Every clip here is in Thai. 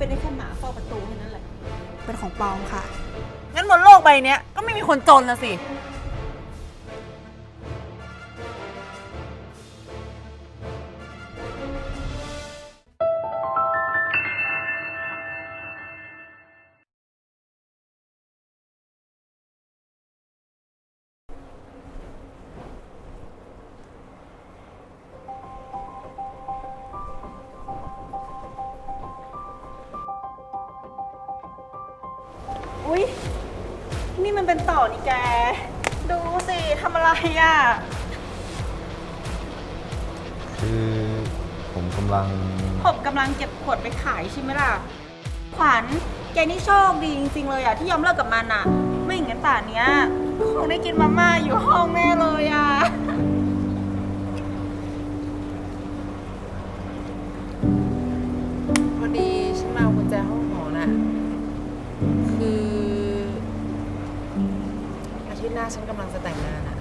เป็นได้แค่หมาเฝ้าประตูแค่นั้นแหละ เป็นของปลอมค่ะ งั้นบนโลกใบเนี้ยก็ไม่มีคนจนละสิ มันเป็นต่อนี่แก ดูสิทำอะไรอะ คือผมกำลัง ผมกำลังเก็บขวดไปขายใช่ไหมล่ะ ขวัญ แกนี่โชคดีจริงๆเลยอะที่ยอมเลิกกับมันอะ ไม่อย่างนั้นป่านเนี้ยคงได้กินมาม่าอยู่ห้องแน่เลยอะาทิตย์หน้าฉันกำลังจะแต่งงานอะ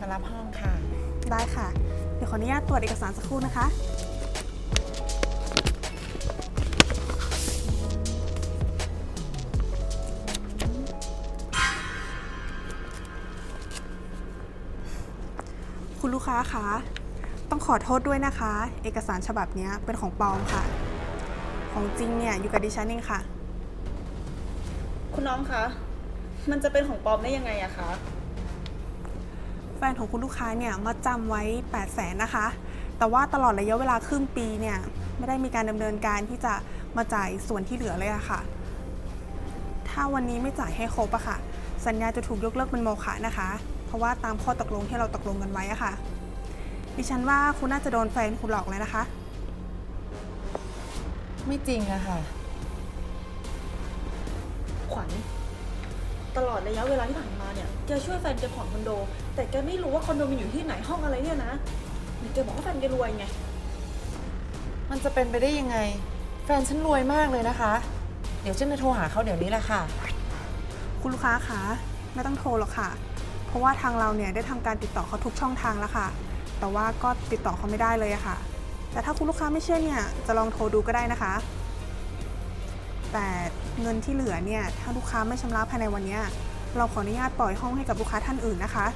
มารับห้องค่ะ ได้ค่ะ เดี๋ยวขออนุญาตตรวจเอกสารสักครู่นะคะ คุณลูกค้าคะต้องขอโทษด้วยนะคะ เอกสารฉบับเนี้ยเป็นของปลอมค่ะ ของจริงเนี่ยอยู่กับดิฉันเองค่ะ คุณน้องคะ มันจะเป็นของปลอมได้ยังไงอะคะ แฟนของคุณลูกค้าเนี่ยมาจำไว้ 8 0 0แสนนะคะ แต่ว่าตลอดระยะเวลาครึ่งปีเนี่ยไม่ได้มีการดำเนินการที่จะมาจ่ายส่วนที่เหลือเลยอะค่ะ ถ้าวันนี้ไม่จ่ายให้ครบอะค่ะ สัญญาจะถูกยกเลิกเป็นโมฆะนะคะ เพราะว่าตามข้อตกลงที่เราตกลงกันไว้อะค่ะ ดิฉันว่าคุณน่าจะโดนแฟนคุณหลอกเลยนะคะ ไม่จริงอะค่ะ ขวัญ ตลอดระยะเวลาที่ผ่านมาเนี่ยแกช่วยแฟนแกผ่อนคอนโด แต่แกไม่รู้ว่าคอนโดมันอยู่ที่ไหนห้องอะไรเนี่ยนะนี่แกบอกว่าแฟนแกรวยไงมันจะเป็นไปได้ยังไง แฟนฉันรวยมากเลยนะคะ เดี๋ยวฉันจะโทรหาเขาเดี๋ยวนี้แหละค่ะ คุณลูกค้าคะไม่ต้องโทรหรอกค่ะ เพราะว่าทางเราเนี่ยได้ทำการติดต่อเขาทุกช่องทางแล้วค่ะ แต่ว่าก็ติดต่อเขาไม่ได้เลยอะค่ะ แต่ถ้าคุณลูกค้าไม่เชื่อเนี่ยจะลองโทรดูก็ได้นะคะ แต่เงินที่เหลือเนี่ย ถ้าลูกค้าไม่ชำระภายในวันนี้ เราขออนุญาตปล่อยห้องให้กับลูกค้าท่านอื่นนะคะ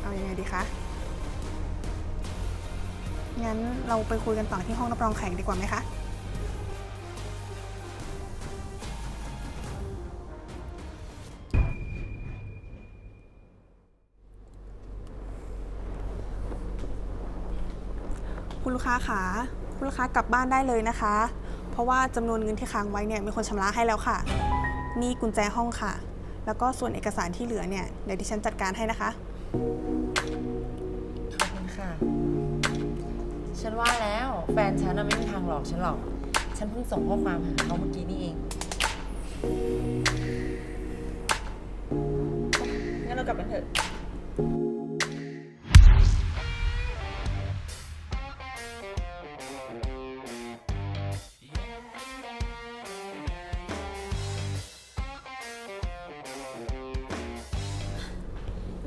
เอาอยัางไงดีคะ งั้นเราไปคุยกันต่อที่ห้องรับรองแขกดีกว่าไหมคะ คุณลูกค้าคะคุณลูกค้ากลับบ้านได้เลยนะคะ เพราะว่าจำนวนเงินที่ค้างไว้เนี่ยมีคนชำระให้แล้วค่ะ นี่กุญแจห้องค่ะ แล้วก็ส่วนเอกสารที่เหลือเนี่ยเดี๋ยวดิฉันจัดการให้นะคะ ขอบคุณค่ะ ฉันว่าแล้วแฟนฉันน่ะไม่มีทางหลอกฉันหรอก ฉันเพิ่งส่งข้อความหาเขาเมื่อกี้นี่เอง งั้นเรากลับกันเถอะ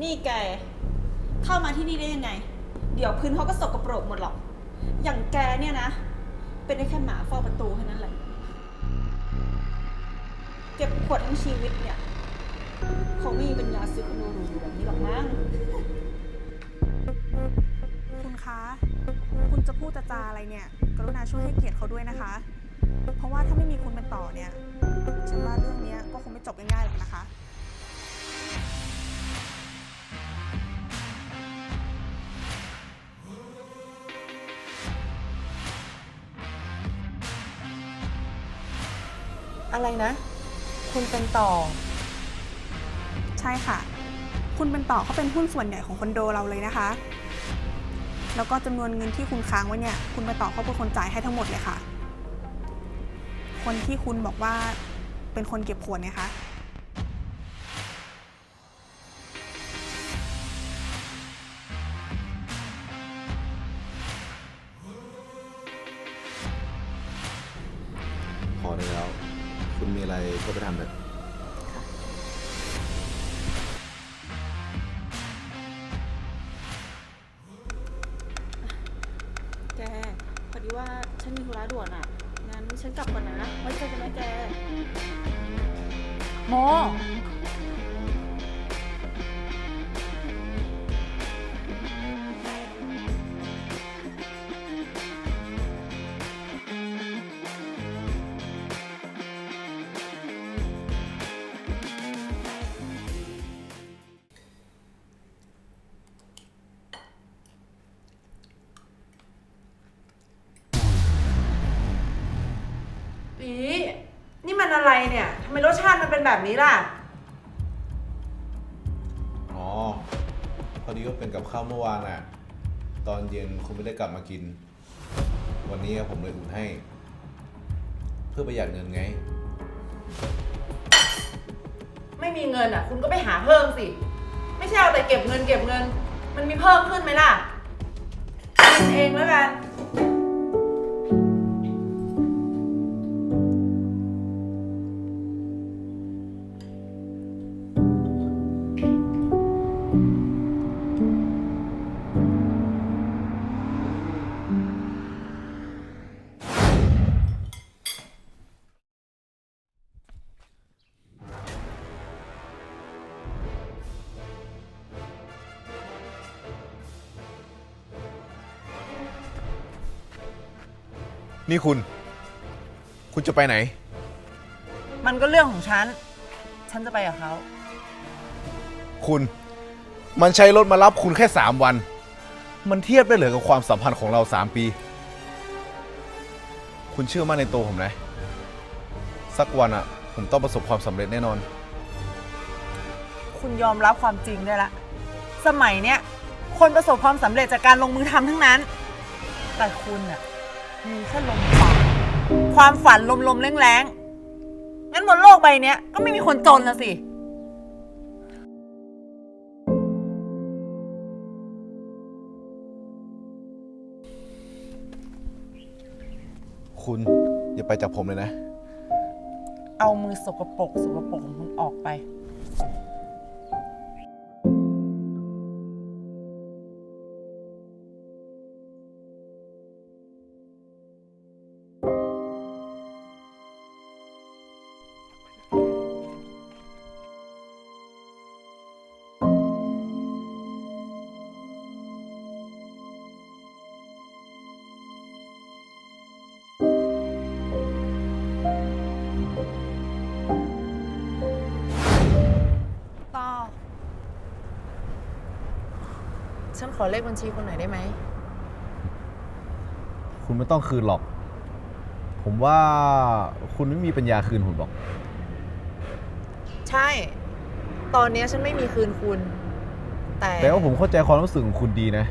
นี่แก เข้ามาที่นี่ได้ยังไง เดี๋ยวพื้นเขาก็สกปรกหมดหรอก อย่างแกเนี่ยนะ เป็นได้แค่หมาเฝ้าประตูแค่นั้นแหละ เก็บขวดทั้งชีวิตเนี่ยเขาไม่มีปัญญาซื้อคอนโดหรูๆแบบนี้หรอกมั้งคะ คุณจะพูดจะจาอะไรเนี่ย กรุณาช่วยให้เกียรติเขาด้วยนะคะ เพราะว่าถ้าไม่มีคุณเป็นต่อเนี่ย ฉันว่าเรื่องเนี้ยก็คงไม่จบง่ายๆหรอกนะคะ อะไรนะ คุณเป็นต่อ ใช่ค่ะ คุณเป็นต่อเขาเป็นหุ้นส่วนใหญ่ของคอนโดเราเลยนะคะ แล้วก็จำนวนเงินที่คุณค้างไว้เนี่ย คุณเป็นต่อเขาเป็นคนจ่ายให้ทั้งหมดเลยค่ะ คนที่คุณบอกว่าเป็นคนเก็บขวดเนี่ยคะ อะไรก็ไปทำเลยแกพอดีว่าฉันมีธุระด่วนอะ งั้นฉันกลับก่อนนะไว้เจอกันนะแก โม มันอะไรเนี่ยทำไมรสชาติมันเป็นแบบนี้ล่ะ อ๋อ พอดีว่าเป็นกับข้าวเมื่อวานน่ะตอนเย็นคุณไม่ได้กลับมากิน วันนี้ผมเลยอุ่นให้ เพื่อประหยัดเงินไง ไม่มีเงินอะ คุณก็ไปหาเพิ่มสิ ไม่ใช่เอาแต่เก็บเงินเก็บเงิน มันมีเพิ่มขึ้นไหมล่ะกินเองแล้วกัน นี่คุณ คุณจะไปไหน มันก็เรื่องของฉัน ฉันจะไปกับเขา คุณ มันใช้รถมารับคุณแค่สามวัน มันเทียบได้เหลือกับความสัมพันธ์ของเราสามปี คุณเชื่อมั่นในตัวผมนะ สักวันอะผมต้องประสบความสำเร็จแน่นอน คุณยอมรับความจริงได้ละ สมัยเนี้ยคนประสบความสำเร็จจากการลงมือทำทั้งนั้น แต่คุณอะ มีแค่ลมปากความฝันลมๆแรงๆงั้นบนโลกใบเนี้ยก็ไม่มีคนจนละสิ คุณอย่าไปจากผมเลยนะ เอามือสกปรกสกปรกของคุณออกไป ฉันขอเลขบัญชีคุณหน่อยได้ไหม คุณไม่ต้องคืนหรอก ผมว่าคุณไม่มีปัญญาคืนผมหรอก ใช่ ตอนเนี้ยฉันไม่มีคืนคุณ แต่แต่ว่าผมเข้าใจความรู้สึกของคุณดีนะ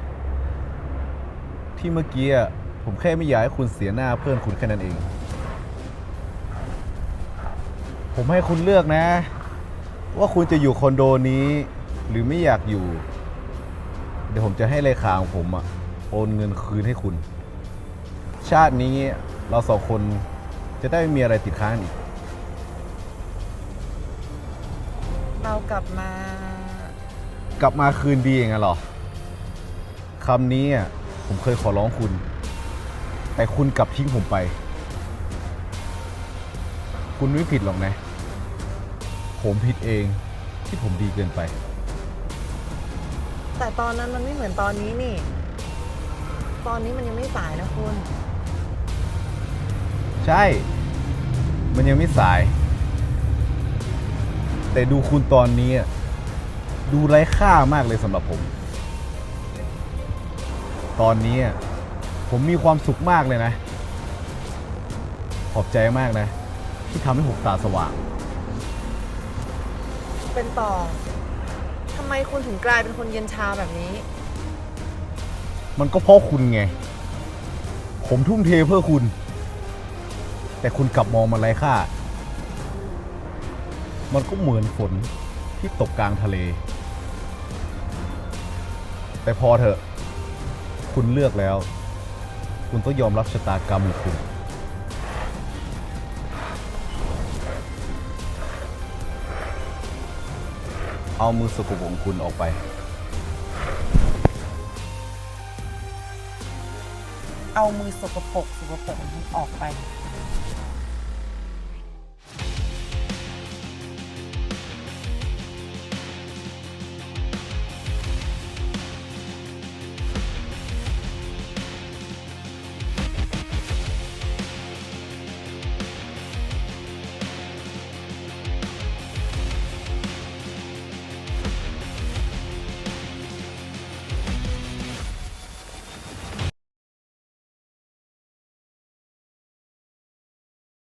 ที่เมื่อกี้อะผมแค่ไม่อยากให้คุณเสียหน้าเพื่อนคุณแค่นั้นเอง ผมให้คุณเลือกนะ ว่าคุณจะอยู่คอนโดนี้ หรือไม่อยากอยู่ เดี๋ยวผมจะให้เลขาของผมอะโอนเงินคืนให้คุณ ชาตินี้เราสองคนจะได้ไม่มีอะไรติดค้างอีก เรากลับมา กลับมาคืนดีอย่างนั้นเหรอคำนี้อะผมเคยขอร้องคุณ แต่คุณกลับทิ้งผมไป คุณไม่ผิดหรอกนะ ผมผิดเองที่ผมดีเกินไป แต่ตอนนั้นมันไม่เหมือนตอนนี้นี่ ตอนนี้มันยังไม่สายนะคุณ ใช่ มันยังไม่สาย แต่ดูคุณตอนนี้อะดูไร้ค่ามากเลยสำหรับผม ตอนนี้อะผมมีความสุขมากเลยนะ ขอบใจมากนะ ที่ทำให้ผมตาสว่าง เป็นต่อทำ ไมคุณถึงกลายเป็นคนเย็นชาแบบนี้ มันก็เพราะคุณไง ผมทุ่มเทเพื่อคุณ แต่คุณกลับมองมันไร้ค่า มันก็เหมือนฝนที่ตกกลางทะเล แต่พอเถอะ คุณเลือกแล้ว คุณต้องยอมรับชะตากรรมของคุณ เอามือสกปรกของคุณออกไป เอามือสกปรกสกปรกของคุณออกไป